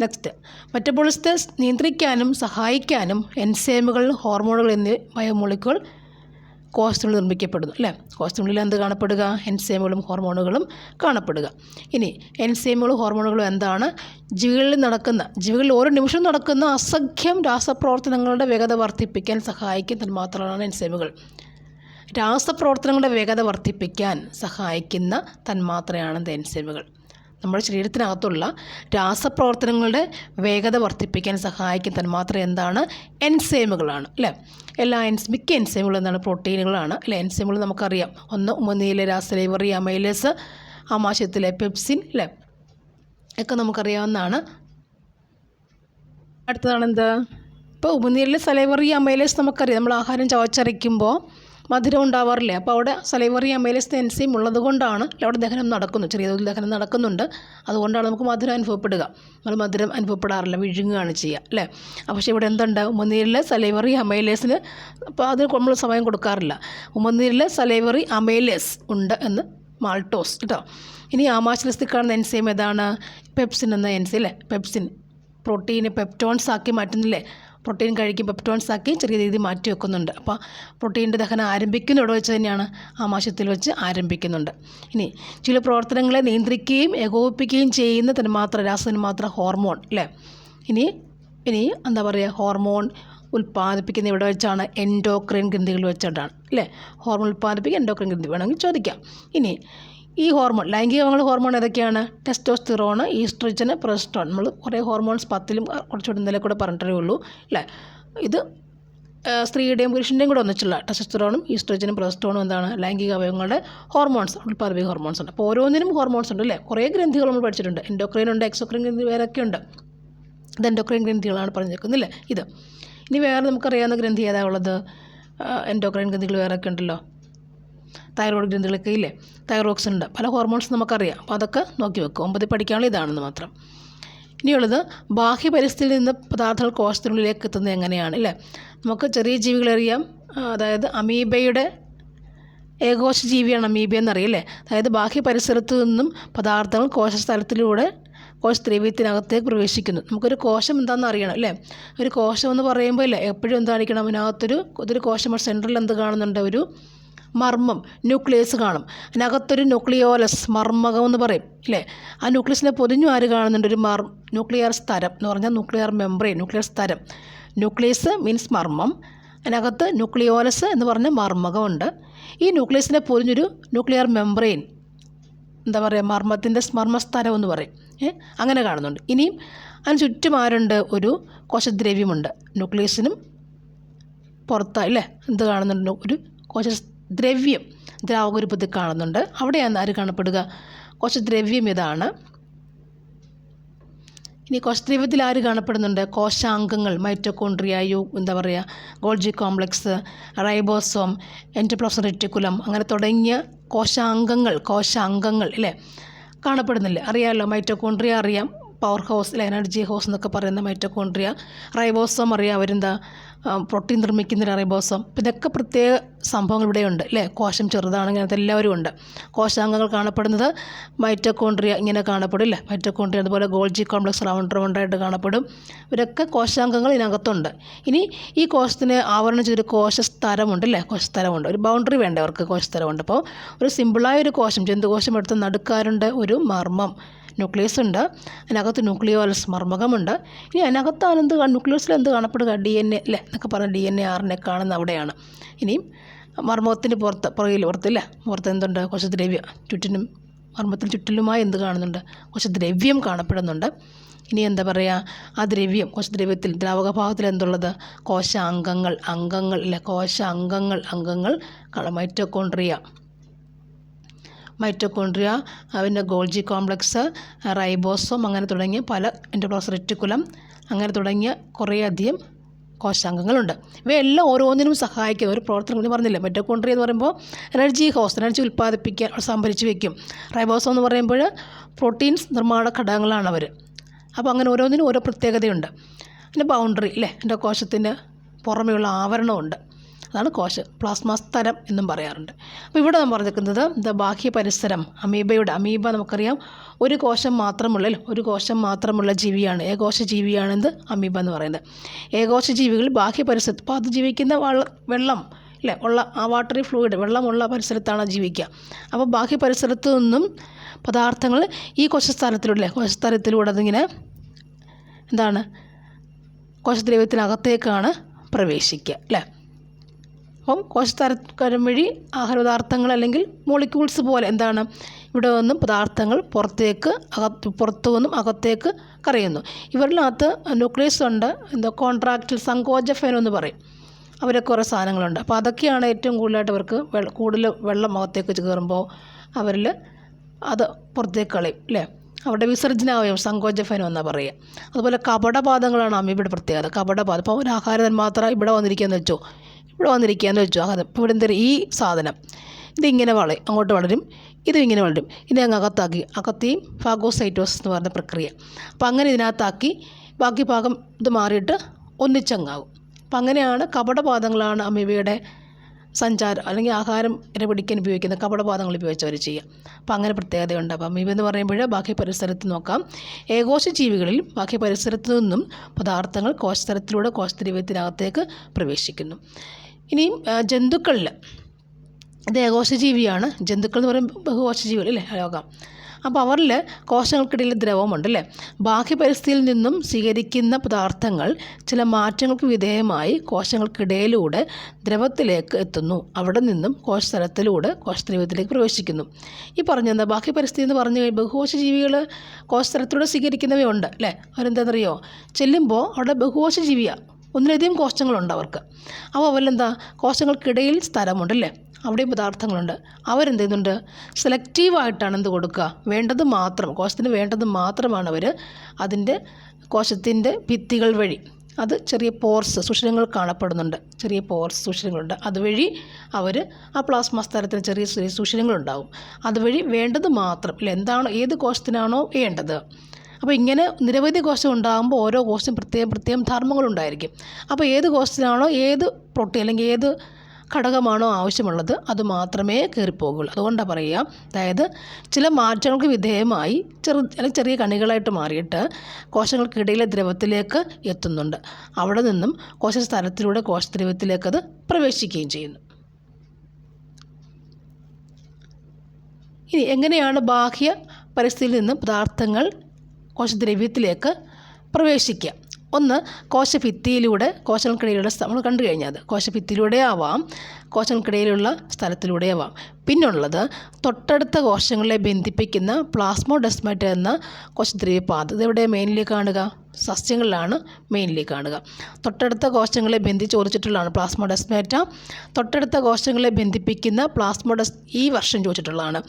നെക്സ്റ്റ് മെറ്റബോളിസത്തെ നിയന്ത്രിക്കാനും സഹായിക്കാനും എൻസൈമുകൾ ഹോർമോണുകൾ എന്നീ ബയോമോളിക്കുകൾ കോശത്തിനുള്ളിൽ നിർമ്മിക്കപ്പെടുന്നു അല്ലേ? കോശത്തിനുള്ളിൽ എന്ത് കാണപ്പെടുക? എൻസൈമുകളും ഹോർമോണുകളും കാണപ്പെടുക. ഇനി എൻസൈമുകളും ഹോർമോണുകളും എന്താണ്? ജീവികളിൽ നടക്കുന്ന ജീവികളിൽ ഓരോ നിമിഷവും നടക്കുന്ന അസഖ്യം രാസപ്രവർത്തനങ്ങളുടെ വേഗത വർദ്ധിപ്പിക്കാൻ സഹായിക്കുന്ന തന്മാത്രകളാണ് എൻസൈമുകൾ. രാസപ്രവർത്തനങ്ങളുടെ വേഗത വർദ്ധിപ്പിക്കാൻ സഹായിക്കുന്ന തന്മാത്രയാണ് എൻസൈമുകൾ. നമ്മുടെ ശരീരത്തിനകത്തുള്ള രാസപ്രവർത്തനങ്ങളുടെ വേഗത വർദ്ധിപ്പിക്കാൻ സഹായിക്കുന്ന തന്മാത്ര എന്താണ്? എൻസൈമുകളാണ് അല്ലേ? എല്ലാ എൻസ് മിക്ക എൻസൈമുകളും എന്താണ്? പ്രോട്ടീനുകളാണ് അല്ലേ? എൻസൈമുകൾ നമുക്കറിയാം. ഒന്ന് ഉമനീല രാസലൈവറി അമൈലസ് ആമാശയത്തിലെ പെപ്സിൻ അല്ലേ? ഒക്കെ നമുക്കറിയാവുന്നതാണ്. അടുത്തതാണ് എന്ത് ഇപ്പോൾ ഉപനീരിലെ സലൈവറി അമൈലേസ് നമുക്കറിയാം. നമ്മൾ ആഹാരം ചവച്ചരയ്ക്കുമ്പോൾ മധുരം ഉണ്ടാവാറില്ലേ? അപ്പോൾ അവിടെ സലൈവറി അമൈലേസ് എൻസൈം ഉള്ളത് കൊണ്ടാണ് അവിടെ ദഹനം നടക്കുന്നു. ചെറിയ തോതിൽ ദഹനം നടക്കുന്നുണ്ട്. അതുകൊണ്ടാണ് നമുക്ക് മധുരം അനുഭവപ്പെടുക. നമ്മൾ മധുരം അനുഭവപ്പെടാറില്ല. വിഴുങ്ങുകയാണ് ചെയ്യുക അല്ലേ? പക്ഷേ ഇവിടെ എന്തുണ്ട് ഉമ്മനീരിൽ സലൈവറി അമൈലേസിന് അപ്പോൾ അതിന് നമ്മൾ സമയം കൊടുക്കാറില്ല. ഉമനീരിൽ സലൈവറി അമൈലേസ് ഉണ്ട് എന്ന് മാൾട്ടോസ് കേട്ടോ? ഇനി ആമാശലത്തിൽ കാണുന്ന എൻസൈം ഏതാണ്? പെപ്സിൻ എന്ന എൻസൈം അല്ലേ? പെപ്സിൻ. പ്രോട്ടീന് പെപ്റ്റോൺസ് ആക്കി മാറ്റുന്നില്ലേ? പ്രോട്ടീൻ കഴിക്കും പെപ്റ്റോൺസ് ആക്കി ചെറിയ രീതിയിൽ മാറ്റി വെക്കുന്നുണ്ട്. അപ്പോൾ പ്രോട്ടീന്റെ ദഹനം ആരംഭിക്കുന്ന ഇവിടെ വെച്ച് തന്നെയാണ് ആമാശയത്തിൽ വെച്ച് ആരംഭിക്കുന്നുണ്ട്. ഇനി ചില പ്രവർത്തനങ്ങളെ നിയന്ത്രിക്കുകയും ഏകോപിപ്പിക്കുകയും ചെയ്യുന്ന തന്മാത്ര രാസതന്മാത്ര ഹോർമോൺ അല്ലേ? ഇനി ഇനി എന്താ പറയുക? ഹോർമോൺ ഉൽപ്പാദിപ്പിക്കുന്ന ഇവിടെ വെച്ചാണ് എൻഡോക്രൈൻ ഗ്രന്ഥികൾ വെച്ചിട്ടാണ് അല്ലേ? ഹോർമോൺ ഉൽപ്പാദിപ്പിക്കുക എൻഡോക്രൈൻ ഗ്രന്ഥി വേണമെങ്കിൽ ചോദിക്കാം. ഇനി ഈ ഹോർമോൺ ലൈംഗികങ്ങൾ ഹോർമോൺ ഏതൊക്കെയാണ്? ടെസ്റ്റോസ്റ്റിറോൺ ഈസ്ട്രജന് പ്രസ്റ്റോൺ നമ്മൾ കുറേ ഹോർമോൺസ് പത്തിലും കുറച്ചുകൂടി ഇന്നലെ കൂടെ പറഞ്ഞിട്ടേ ഉള്ളൂ അല്ലേ? ഇത് സ്ത്രീയുടെയും പുരുഷന്റെയും കൂടെ ഒന്നിച്ചുള്ള ടെസ്റ്റോസ്റ്ററോണും ഈസ്ട്രജനും പ്രൊസ്റ്റോണും എന്താണ്? ലൈംഗിക അവയവങ്ങളുടെ ഹോർമോൺസ് ഉൽപ്പാദിപ്പിക ഹോർമോൺസ് ഉണ്ട്. അപ്പോൾ ഓരോന്നിനും ഹോർമോൺസ് ഉണ്ട് അല്ലേ? കുറേ ഗ്രന്ഥികൾ നമ്മൾ പഠിച്ചിട്ടുണ്ട്. എൻഡോക്രൈൻ ഉണ്ട് എക്സോക്രൈൻ ഗ്രന്ഥി വേറൊക്കെ ഉണ്ട്. ഇത് എൻഡോക്രൈൻ ഗ്രന്ഥികളാണ് പറഞ്ഞേക്കുന്നില്ലേ ഇത്. ഇനി വേറെ നമുക്കറിയാവുന്ന ഗ്രന്ഥി ഏതാ ഉള്ളത്? എൻഡോക്രൈൻ ഗ്രന്ഥികൾ വേറൊക്കെ ഉണ്ടല്ലോ. തൈറോയ്ഡ് ഗ്രന്ഥികളൊക്കെ ഇല്ലേ? തൈറോക്സ് ഉണ്ട്. പല ഹോർമോൺസ് നമുക്കറിയാം. അപ്പോൾ അതൊക്കെ നോക്കി വെക്കും. ഒമ്പതിൽ പഠിക്കാനുള്ള ഇതാണെന്ന് മാത്രം. ഇനിയുള്ളത് ബാഹ്യ പരിസ്ഥിതിയിൽ നിന്ന് പദാർത്ഥങ്ങൾ കോശത്തിനുള്ളിലേക്ക് എത്തുന്നത് എങ്ങനെയാണ് അല്ലേ നമുക്ക് ചെറിയ ജീവികളറിയാം അതായത് അമീബയുടെ ഏകോശ ജീവിയാണ് അമീബ എന്നറിയില്ലേ അതായത് ബാഹ്യ പരിസരത്തു നിന്നും പദാർത്ഥങ്ങൾ കോശസ്ഥലത്തിലൂടെ കോശദ്രവ്യത്തിനകത്തേക്ക് പ്രവേശിക്കുന്നു. നമുക്കൊരു കോശം എന്താണെന്ന് അറിയണം അല്ലേ ഒരു കോശം എന്ന് പറയുമ്പോൾ ഇല്ലേ? എപ്പോഴും എന്തായിരിക്കണം? അതിനകത്തൊരു ഇതൊരു കോശം സെൻട്രൽ എന്ത് കാണുന്നുണ്ട്? ഒരു മർമ്മം ന്യൂക്ലിയസ് കാണും. അതിനകത്തൊരു ന്യൂക്ലിയോലസ് മർമ്മകം എന്ന് പറയും അല്ലേ ആ ന്യൂക്ലിയസിനെ പൊതിഞ്ഞു ആര് കാണുന്നുണ്ട്? ഒരു മർമ്മ ന്യൂക്ലിയർ സ്ഥലം എന്ന് പറഞ്ഞാൽ ന്യൂക്ലിയർ മെംബ്രെയിൻ ന്യൂക്ലിയർ സ്ഥലം. ന്യൂക്ലിയസ് മീൻസ് മർമ്മം. അതിനകത്ത് ന്യൂക്ലിയോലസ് എന്ന് പറഞ്ഞ മർമ്മകമുണ്ട്. ഈ ന്യൂക്ലിയസിനെ പൊതിഞ്ഞൊരു ന്യൂക്ലിയർ മെംബ്രെയിൻ എന്താ പറയുക മർമ്മത്തിന്റെ സ്മർമ്മസ്ഥലം എന്ന് പറയും. അങ്ങനെ കാണുന്നുണ്ട്. ഇനിയും അതിന് ചുറ്റും ആരുണ്ട്? ഒരു കോശദ്രവ്യമുണ്ട്. ന്യൂക്ലിയസിനും പുറത്തായി അല്ലേ എന്ത് കാണുന്നുണ്ട്? ഒരു കോശദ്രവ്യം ദ്രാവകരൂപത്തിൽ കാണുന്നുണ്ട്. അവിടെയാണ് ആര് കാണപ്പെടുക? കോശദ്രവ്യം ഇതാണ്. ഇനി കോശദ്രവ്യത്തിൽ ആര് കാണപ്പെടുന്നുണ്ട്? കോശാംഗങ്ങൾ മൈറ്റോകോൺട്രിയ യു എന്താ പറയുക Golgi complex ribosome endoplasmic reticulum അങ്ങനെ തുടങ്ങിയ കോശാംഗങ്ങൾ കോശാംഗങ്ങൾ അല്ലേ കാണപ്പെടുന്നില്ല? അറിയാമല്ലോ മൈറ്റോകോൺട്രിയ അറിയാം. പവർ ഹൗസ് അല്ലെ? എനർജി ഹൗസ് എന്നൊക്കെ പറയുന്ന മൈറ്റോകോൺട്രിയ റൈബോസോം അറിയാം അവരെന്താ? പ്രോട്ടീൻ നിർമ്മിക്കുന്ന റൈബോസം ഇതൊക്കെ പ്രത്യേക സംഭവങ്ങൾ ഇവിടെയുണ്ട് അല്ലേ? കോശം ചെറുതാണ് അത് എല്ലാവരും ഉണ്ട്. കോശാംഗങ്ങൾ കാണപ്പെടുന്നത് മൈറ്റോകോൺട്രിയ ഇങ്ങനെ കാണപ്പെടും അല്ലേ മൈറ്റോകോൺട്രിയ അതുപോലെ ഗോൾജി കോംപ്ലക്സ് റൗണ്ട് റൗണ്ടായിട്ട് കാണപ്പെടും. ഇവരൊക്കെ കോശാംഗങ്ങൾ ഇതിനകത്തുണ്ട്. ഇനി ഈ കോശത്തിന് ആവരണം ചെയ്തൊരു കോശസ്തരമുണ്ട് അല്ലേ കോശസ്തരമുണ്ട്. ഒരു ബൗണ്ടറി വേണ്ട അവർക്ക് കോശസ്തരമുണ്ട്. അപ്പോൾ ഒരു സിമ്പിളായ ഒരു കോശം ജന്തുകോശം എടുത്ത് നടുക്കാരുണ്ട് ഒരു മർമ്മം. ന്യൂക്ലിയസ് ഉണ്ട് അതിനകത്ത് ന്യൂക്ലിയോലസ് മർമ്മകമുണ്ട്. ഇനി അതിനകത്താണ് എന്ത് ന്യൂക്ലിയസിൽ എന്ത് കാണപ്പെടുക? ഡി എൻ എ അല്ലേ എന്നൊക്കെ പറഞ്ഞ ഡി എൻ എ എ കാണുന്ന അവിടെയാണ്. ഇനിയും മർമ്മത്തിന് പുറത്ത് പുറകിൽ പുറത്തില്ല പുറത്ത് എന്തുണ്ട്? കുറച്ച് ദ്രവ്യം ചുറ്റിനും മർമ്മത്തിന് ചുറ്റിലുമായി എന്ത് കാണുന്നുണ്ട്? കുറച്ച് ദ്രവ്യം കാണപ്പെടുന്നുണ്ട്. ഇനി എന്താ പറയുക ആ ദ്രവ്യം കോശദ്രവ്യത്തിൽ ദ്രാവക ഭാഗത്തിൽ എന്തുള്ളത്? കോശ അംഗങ്ങൾ അംഗങ്ങൾ അല്ലെ കോശ അംഗങ്ങൾ അംഗങ്ങൾ മൈറ്റോകോൺട്രിയ മൈറ്റോകോൺട്രിയ പിന്നെ ഗോൾജി കോംപ്ലക്സ് റൈബോസോം അങ്ങനെ തുടങ്ങിയ പല എൻഡോപ്ലാസ് റെറ്റിക്കുലം അങ്ങനെ തുടങ്ങിയ കുറേയധികം കോശാംഗങ്ങളുണ്ട്. ഇവയെല്ലാം ഓരോന്നിനും സഹായിക്കുന്ന ഒരു പ്രവർത്തനം എന്ന് പറഞ്ഞില്ല? മൈറ്റോകോൺട്രിയ എന്ന് പറയുമ്പോൾ എനർജി ഹോസ് എനർജി ഉൽപ്പാദിപ്പിക്കാൻ സംഭരിച്ച് വയ്ക്കും റൈബോസം എന്ന് പറയുമ്പോൾ പ്രോട്ടീൻസ് നിർമ്മാണ ഘടകങ്ങളാണ് അവർ അപ്പോൾ അങ്ങനെ ഓരോന്നിനും ഓരോ പ്രത്യേകതയുണ്ട്. പിന്നെ ബൗണ്ടറി അല്ലേ? എന്റെ കോശത്തിന്റെ പുറമെയുള്ള ആവരണമുണ്ട്. അതാണ് കോശം പ്ലാസ്മ സ്തരം എന്നും പറയാറുണ്ട്. അപ്പോൾ ഇവിടെ നമ്മൾ പറഞ്ഞിരിക്കുന്നത് ദ ബാഹ്യ പരിസരം അമീബയുടെ അമീബ നമുക്കറിയാം ഒരു കോശം മാത്രമുള്ള ഒരു കോശം മാത്രമുള്ള ജീവിയാണ്. ഏകോശ ജീവിയാണെന്ന് അമീബ എന്ന് പറയുന്നത്. ഏകോശ ജീവികൾ ബാഹ്യ പരിസരത്ത് അപ്പോൾ അത് ജീവിക്കുന്ന വെള്ളം അല്ലേ? ഉള്ള ആ വാട്ടറി ഫ്ലൂയിഡ് വെള്ളമുള്ള പരിസരത്താണ് ജീവിക്കുക. അപ്പോൾ ബാഹ്യ പരിസരത്തു നിന്നും പദാർത്ഥങ്ങൾ ഈ കോശസ്ഥാനത്തിലൂടെ കോശസ്ഥാനത്തിലൂടെ അതിങ്ങനെ എന്താണ്? കോശദ്രവ്യത്തിനകത്തേക്കാണ് പ്രവേശിക്കുക അല്ലേ? അപ്പം കോശത്തരം വഴി ആഹാരപദാർത്ഥങ്ങൾ അല്ലെങ്കിൽ മോളിക്യൂൾസ് പോലെ എന്താണ്? ഇവിടെ നിന്നും പദാർത്ഥങ്ങൾ പുറത്തേക്ക് അകത്ത് പുറത്തു നിന്നും അകത്തേക്ക് കറിയുന്നു ഇവരിനകത്ത് ന്യൂക്ലിയസ് ഉണ്ട് എന്താ കോൺട്രാക്റ്റിൽ സങ്കോച എന്ന് പറയും. അവരെ കുറേ സാധനങ്ങളുണ്ട്. അപ്പോൾ അതൊക്കെയാണ് ഏറ്റവും കൂടുതലായിട്ട് അവർക്ക് വെള്ള കൂടുതൽ വെള്ളം അകത്തേക്ക് കയറുമ്പോൾ അവരിൽ അത് പുറത്തേക്ക് കളയും അല്ലേ? അവിടെ വിസർജനാവയം സങ്കോചഫനം എന്നാണ് പറയുക. അതുപോലെ കപടപാദങ്ങളാണ് അമീബയുടെ പ്രത്യേകത. കപടപാദം. അപ്പോൾ ഒരു ആഹാര ഇവിടെ വന്നിരിക്കുകയെന്ന് വെച്ചോ ഇവിടെ വന്നിരിക്കുകയെന്ന് വെച്ചു അകത്ത് ഇപ്പോൾ ഇവിടെ എന്തെങ്കിലും ഈ സാധനം. ഇതിങ്ങനെ വളയും അങ്ങോട്ട് വളരും ഇതും ഇങ്ങനെ വളരും. ഇതിനെ അങ്ങ് അകത്താക്കി അകത്തെയും ഫാഗോസൈറ്റോസ് എന്ന് പറയുന്ന പ്രക്രിയ. അപ്പോൾ അങ്ങനെ ഇതിനകത്താക്കി ബാക്കി ഭാഗം ഇത് മാറിയിട്ട് ഒന്നിച്ചങ്ങാകും അപ്പം അങ്ങനെയാണ് കപടപാദങ്ങളാണ് അമീബയുടെ സഞ്ചാരം അല്ലെങ്കിൽ ആഹാരം ഇരപിടിക്കാൻ ഉപയോഗിക്കുന്ന കപടപാദങ്ങൾ ഉപയോഗിച്ച് അവർ ചെയ്യുക. അപ്പോൾ അങ്ങനെ പ്രത്യേകതയുണ്ട്. അപ്പം അമീബ എന്ന് പറയുമ്പോൾ ബാക്കി പരിസരത്ത് നോക്കാം. ഏകോശ ജീവികളിൽ ബാക്കി പരിസരത്ത് നിന്നും പദാർത്ഥങ്ങൾ കോശതരത്തിലൂടെ കോശദ്രവ്യത്തിനകത്തേക്ക് പ്രവേശിക്കുന്നു. ഇനിയും ജന്തുക്കളിൽ ഇത് ഏകോശജീവിയാണ്. ജന്തുക്കൾ എന്ന് പറയുമ്പോൾ ബഹുകോശജീവികൾ അല്ലേ ലോകം. അപ്പോൾ അവരിൽ കോശങ്ങൾക്കിടയിൽ ദ്രവമുണ്ട് അല്ലേ ബാഹ്യ പരിസ്ഥിതിയിൽ നിന്നും സ്വീകരിക്കുന്ന പദാർത്ഥങ്ങൾ ചില മാറ്റങ്ങൾക്ക് വിധേയമായി കോശങ്ങൾക്കിടയിലൂടെ ദ്രവത്തിലേക്ക് എത്തുന്നു. അവിടെ നിന്നും കോശതലത്തിലൂടെ കോശദ്രവ്യത്തിലേക്ക് പ്രവേശിക്കുന്നു. ഈ പറഞ്ഞ ബാഹ്യ പരിസ്ഥിതി എന്ന് പറഞ്ഞു കഴിയുമ്പോൾ ബഹുകോശ ജീവികൾ കോശതലത്തിലൂടെ സ്വീകരിക്കുന്നവയുണ്ട് അല്ലേ. അവരെന്താണെന്നറിയോ ചെല്ലുമ്പോൾ അവിടെ ബഹുകോശ ജീവിയാണ് ഒന്നിലധികം കോശങ്ങളുണ്ട് അവർക്ക്. അപ്പോൾ അവരിലെന്താ കോശങ്ങൾക്കിടയിൽ സ്ഥലമുണ്ടല്ലേ? അവിടെയും പദാർത്ഥങ്ങളുണ്ട്. അവരെന്ത് ചെയ്യുന്നുണ്ട് സെലക്റ്റീവായിട്ടാണ് എന്ത് കൊടുക്കുക? വേണ്ടത് മാത്രം കോശത്തിന് വേണ്ടത് മാത്രമാണ് അവർ അതിന്റെ കോശത്തിന്റെ ഭിത്തികൾ വഴി. അത് ചെറിയ പോർസ് സുഷിരങ്ങൾ കാണപ്പെടുന്നുണ്ട്. ചെറിയ പോർസ് സുഷിരങ്ങളുണ്ട്. അതുവഴി അവർ ആ പ്ലാസ്മ സ്ഥലത്തിന് ചെറിയ ചെറിയ സുഷിരങ്ങളുണ്ടാവും. അതുവഴി വേണ്ടത് മാത്രം ഇല്ല എന്താണോ ഏത് കോശത്തിനാണോ വേണ്ടത്? അപ്പോൾ ഇങ്ങനെ നിരവധി കോശം ഉണ്ടാകുമ്പോൾ ഓരോ കോശം പ്രത്യേകം പ്രത്യേകം ധർമ്മങ്ങളുണ്ടായിരിക്കും അപ്പോൾ ഏത് കോശത്തിനാണോ ഏത് പ്രോട്ടീൻ അല്ലെങ്കിൽ ഏത് ഘടകമാണോ ആവശ്യമുള്ളത് അത് മാത്രമേ കയറിപ്പോകുള്ളൂ അതുകൊണ്ടാണ് പറയുക അതായത് ചില മാറ്റങ്ങൾക്ക് വിധേയമായി ചെറു അല്ലെങ്കിൽ ചെറിയ കണികളായിട്ട് മാറിയിട്ട് കോശങ്ങൾക്കിടയിലെ ദ്രവത്തിലേക്ക് എത്തുന്നുണ്ട്. അവിടെ നിന്നും കോശസ്ഥലത്തിലൂടെ കോശദ്രവത്തിലേക്ക് അത് പ്രവേശിക്കുകയും ചെയ്യുന്നു. ഇനി എങ്ങനെയാണ് ബാഹ്യ പരിസ്ഥിതിയിൽ നിന്ന് പദാർത്ഥങ്ങൾ കോശദ്രവ്യത്തിലേക്ക് പ്രവേശിക്കുക. ഒന്ന് കോശഭിത്തിയിലൂടെ കോശങ്ങൾക്കിടയിലുള്ള സ്ഥ- നമ്മൾ കണ്ടു കഴിഞ്ഞാൽ കോശഭിത്തിയിലൂടെ ആവാം. കോശങ്ങൾക്കിടയിലുള്ള സ്ഥലത്തിലൂടെയാവാം. പിന്നുള്ളത് തൊട്ടടുത്ത കോശങ്ങളെ ബന്ധിപ്പിക്കുന്ന പ്ലാസ്മോഡെസ്മറ്റ എന്ന കോശദ്രവ്യപാത ഇതെവിടെ മെയിൻലി കാണുക? സസ്യങ്ങളിലാണ് മെയിൻലി കാണുക. തൊട്ടടുത്ത കോശങ്ങളെ ബന്ധിച്ച് ചോദിച്ചിട്ടുള്ളതാണ് പ്ലാസ്മോഡെസ്മേറ്റ. തൊട്ടടുത്ത കോശങ്ങളെ ബന്ധിപ്പിക്കുന്ന പ്ലാസ്മോഡസ് ഈ വർഷം ചോദിച്ചിട്ടുള്ളതാണ്.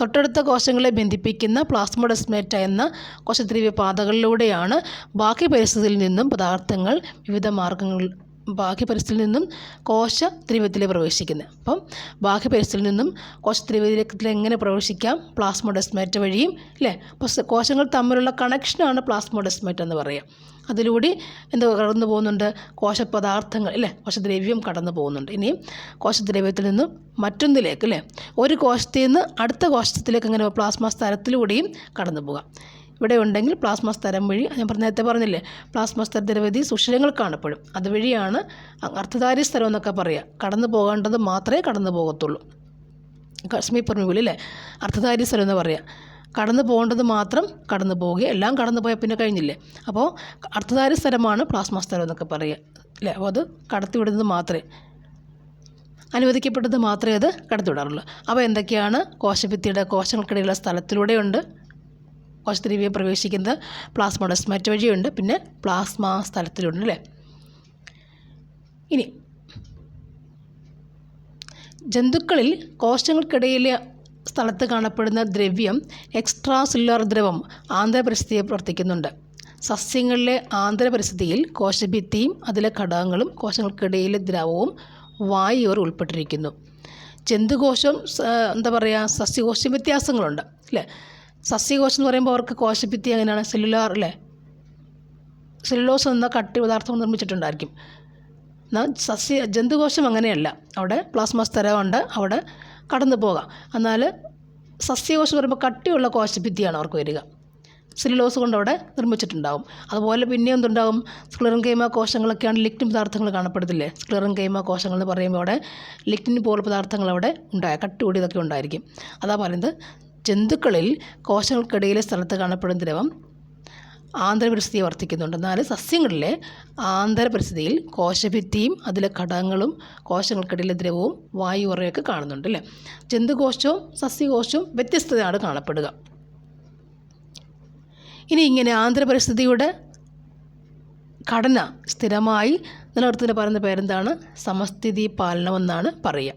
തൊട്ടടുത്ത കോശങ്ങളെ ബന്ധിപ്പിക്കുന്ന പ്ലാസ്മോഡെസ്മേറ്റ എന്ന കോശദ്രവ്യ പാതകളിലൂടെയാണ് ബാക്കി പരിസ്ഥിതിയിൽ നിന്നും പദാർത്ഥങ്ങൾ വിവിധ മാർഗങ്ങൾ ബാഹ്യ പരിസ്ഥിതിയിൽ നിന്നും കോശ ദ്രവ്യത്തിൽ പ്രവേശിക്കുന്നത് അപ്പം ബാഹ്യപരിസ്ഥിതിയിൽ നിന്നും കോശ ദ്രവ്യത്തിൽ എങ്ങനെ പ്രവേശിക്കാം? പ്ലാസ്മോഡെസ്മേറ്റ് വഴിയും അല്ലേ? അപ്പോൾ കോശങ്ങൾ തമ്മിലുള്ള കണക്ഷനാണ് പ്ലാസ്മോഡെസ്മേറ്റ് എന്ന് പറയുക അതിലൂടെ എന്ത് കടന്നു പോകുന്നുണ്ട്? കോശപദാർത്ഥങ്ങൾ അല്ലേ? കോശദ്രവ്യം കടന്നു പോകുന്നുണ്ട്. ഇനിയും കോശദ്രവ്യത്തിൽ നിന്നും മറ്റൊന്നിലേക്ക് അല്ലേ? ഒരു കോശത്തിൽ നിന്ന് അടുത്ത കോശത്തിലേക്ക് അങ്ങനെ പ്ലാസ്മ സ്ഥലത്തിലൂടെയും കടന്നു പോകാം. ഇവിടെ ഉണ്ടെങ്കിൽ പ്ലാസ്മ സ്ഥലം വഴി ഞാൻ നേരത്തെ പറഞ്ഞില്ലേ പ്ലാസ്മ സ്ഥല നിരവധി സുഷിരങ്ങൾ കാണപ്പെടും. അതുവഴിയാണ് അർത്ഥധാരി സ്ഥലം എന്നൊക്കെ പറയുക കടന്നു പോകേണ്ടത് മാത്രമേ കടന്നു പോകത്തുള്ളൂ. കശ്മീർ പെർമിബിൾ അല്ലേ? അർത്ഥധാരി സ്ഥലം എന്ന് പറയുക കടന്നു പോകേണ്ടത് മാത്രം കടന്നു പോവുക എല്ലാം കടന്നു പോയാൽ പിന്നെ കഴിഞ്ഞില്ലേ? അപ്പോൾ അർത്ഥധാരി സ്ഥലമാണ് പ്ലാസ്മ സ്ഥലം എന്നൊക്കെ പറയുക അല്ലേ? അപ്പോൾ അത് കടത്തിവിടുന്നത് മാത്രമേ അനുവദിക്കപ്പെട്ടത് മാത്രമേ അത് കടത്തിവിടാറുള്ളൂ. അപ്പോൾ എന്തൊക്കെയാണ് കോശഭിത്തിയുടെ കോശങ്ങൾക്കിടയിലുള്ള സ്ഥലത്തിലൂടെയുണ്ട്. കോശദ്രവ്യം പ്രവേശിക്കുന്നത് പ്ലാസ്മോഡസ്മറ്റ് വഴിയുണ്ട് പിന്നെ പ്ലാസ്മ സ്ഥലത്തിലുണ്ട് അല്ലേ? ഇനി ജന്തുക്കളിൽ കോശങ്ങൾക്കിടയിലെ സ്ഥലത്ത് കാണപ്പെടുന്ന ദ്രവ്യം എക്സ്ട്രാ സെല്ലുലാർ ദ്രവം ആന്തരപരിസ്ഥിതിയെ പ്രവർത്തിക്കുന്നുണ്ട്. സസ്യങ്ങളിലെ ആന്തരപരിസ്ഥിതിയിൽ കോശഭിത്തിയും അതിലെ ഘടകങ്ങളും കോശങ്ങൾക്കിടയിലെ ദ്രവവും വായുവർ ഉൾപ്പെട്ടിരിക്കുന്നു. ജന്തുകോശം എന്താ പറയുക സസ്യകോശം വ്യത്യാസങ്ങളുണ്ട് അല്ലേ? സസ്യകോശം എന്ന് പറയുമ്പോൾ അവർക്ക് കോശഭിത്തി അങ്ങനെയാണ് സെല്ലുലാർ അല്ലേ സെല്ലുലോസ് എന്ന കട്ടി പദാർത്ഥം നിർമ്മിച്ചിട്ടുണ്ടായിരിക്കും. എന്നാൽ സസ്യ ജന്തുകോശം അങ്ങനെയല്ല. അവിടെ പ്ലാസ്മ സ്ഥലമുണ്ട് അവിടെ കടന്നു പോകാം. എന്നാൽ സസ്യകോശം പറയുമ്പോൾ കട്ടിയുള്ള കോശഭിത്തിയാണ് അവർക്ക് വരിക. സെല്ലുലോസ് കൊണ്ട് അവിടെ നിർമ്മിച്ചിട്ടുണ്ടാകും അതുപോലെ പിന്നെ എന്തുണ്ടാകും സ്ക്ലിറൻ കൈമ കോശങ്ങളൊക്കെയാണ് ലിക്റ്റിൻ പദാർത്ഥങ്ങൾ കാണപ്പെടുന്നില്ലേ? സ്ക്ലിറൻ കൈമ കോശങ്ങൾ എന്ന് പറയുമ്പോൾ അവിടെ ലിക്റ്റിൻ പോലുള്ള പദാർത്ഥങ്ങൾ അവിടെ ഉണ്ടായ കട്ടി കൂടിയതൊക്കെ ഉണ്ടായിരിക്കും. അതാ പറയുന്നത് ജന്തുക്കളിൽ കോശങ്ങൾക്കിടയിലെ സ്ഥലത്ത് കാണപ്പെടുന്ന ദ്രവം ആന്തരപരിസ്ഥിതിയെ വർദ്ധിക്കുന്നുണ്ട് എന്നാൽ സസ്യങ്ങളിലെ ആന്തരപരിസ്ഥിതിയിൽ കോശഭിത്തിയും അതിലെ ഘടകങ്ങളും കോശങ്ങൾക്കിടയിലെ ദ്രവവും വായു ഉറയൊക്കെ കാണുന്നുണ്ട് അല്ലേ? ജന്തുകോശവും സസ്യകോശവും വ്യത്യസ്തതയാണ് കാണപ്പെടുക. ഇനി ഇങ്ങനെ ആന്തരപരിസ്ഥിതിയുടെ ഘടന സ്ഥിരമായി നിലനിർത്തുന്ന പറയുന്ന പേരെന്താണ്? സമസ്ഥിതി പാലനമെന്നാണ് പറയുക.